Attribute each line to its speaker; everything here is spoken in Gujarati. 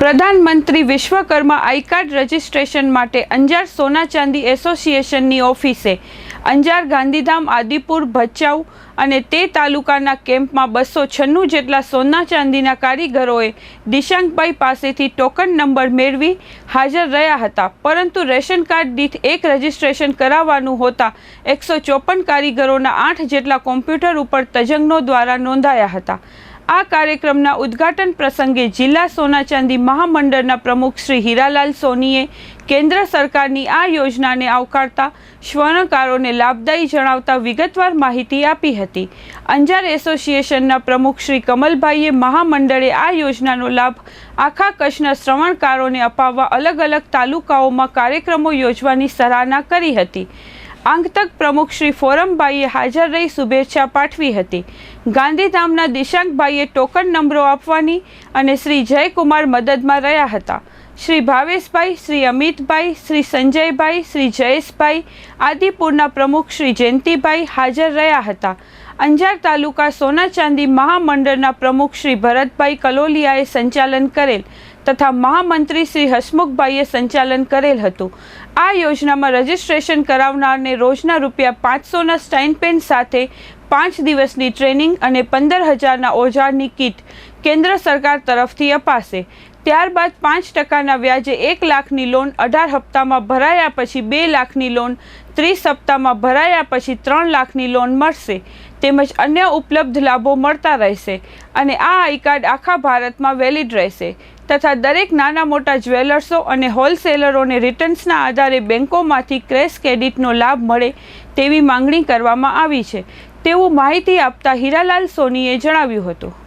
Speaker 1: પ્રધાનમંત્રી વિશ્વકર્મા આઈ કાર્ડ રજિસ્ટ્રેશન માટે અંજાર સોના ચાંદી એસોસિએશનની ઓફિસે અંજાર, ગાંધીધામ, આદિપુર, ભચાઉ અને તે તાલુકાના કેમ્પમાં બસો છન્નું જેટલા સોના ચાંદીના કારીગરોએ દિશાંકભાઈ પાસેથી ટોકન નંબર મેળવી હાજર રહ્યા હતા. પરંતુ રેશન કાર્ડ દીઠ એક રજિસ્ટ્રેશન કરાવવાનું હોતા એકસો ચોપન કારીગરોના આઠ જેટલા કોમ્પ્યુટર ઉપર તજજ્ઞો દ્વારા નોંધાયા હતા. આ કાર્યક્રમના ઉદ્ઘાટન પ્રસંગે જિલ્લા સોના ચાંદી મહામંડળના પ્રમુખ શ્રી હીરાલાલ સોનીએ કેન્દ્ર સરકારની આ યોજનાને આવકારતા સ્વર્ણકારોને લાભદાયી જણાવતા વિગતવાર માહિતી આપી હતી. અંજાર એસોસિએશનના પ્રમુખ શ્રી કમલભાઈએ મહામંડળે આ યોજનાનો લાભ આખા કચ્છના શ્રવણકારોને અપાવવા અલગ અલગ તાલુકાઓમાં કાર્યક્રમો યોજવાની સરાહના કરી હતી. આંગતક પ્રમુખ શ્રી ફોરમભાઈએ હાજર રહી શુભેચ્છા પાઠવી હતી. ગાંધીધામના દિશાંકભાઈએ ટોકન નંબરો આપવાની અને શ્રી જયકુમાર મદદમાં રહ્યા હતા. શ્રી ભાવેશભાઈ, શ્રી અમિતભાઈ, શ્રી સંજયભાઈ, શ્રી જયેશભાઈ આદિપુરના પ્રમુખ શ્રી જયંતિભાઈ હાજર રહ્યા હતા. અંજાર તાલુકા સોના ચાંદી મહામંડળના પ્રમુખ શ્રી ભરતભાઈ કલોલિયાએ સંચાલન કરેલ તથા મહામંત્રી શ્રી હસમુખભાઈએ સંચાલન કરેલ હતું. આ યોજનામાં રજીસ્ટ્રેશન કરાવનારને રોજના રૂપિયા પાંચસોના સ્ટાઇનપેન સાથે પાંચ દિવસની ટ્રેનિંગ અને પંદર હજારના ઓજારની કિટ કેન્દ્ર સરકાર તરફથી અપાશે. ત્યારબાદ પાંચ ટકાના વ્યાજે એક લાખની લોન અઢાર હપ્તામાં ભરાયા પછી બે લાખની લોન, ત્રીસ હપ્તામાં ભરાયા પછી ત્રણ લાખની લોન મળશે. તેમજ અન્ય ઉપલબ્ધ લાભો મળતા રહેશે અને આ આઈ કાર્ડ આખા ભારતમાં વેલિડ રહેશે. તથા દરેક નાના મોટા જ્વેલર્સો અને હોલસેલરોને રિટર્ન્સના આધારે બેંકોમાંથી ક્રેશ ક્રેડિટનો લાભ મળે તેવી માંગણી કરવામાં આવી છે. તેવું માહિતી આપતા હીરાલાલ સોનીએ જણાવ્યું હતું.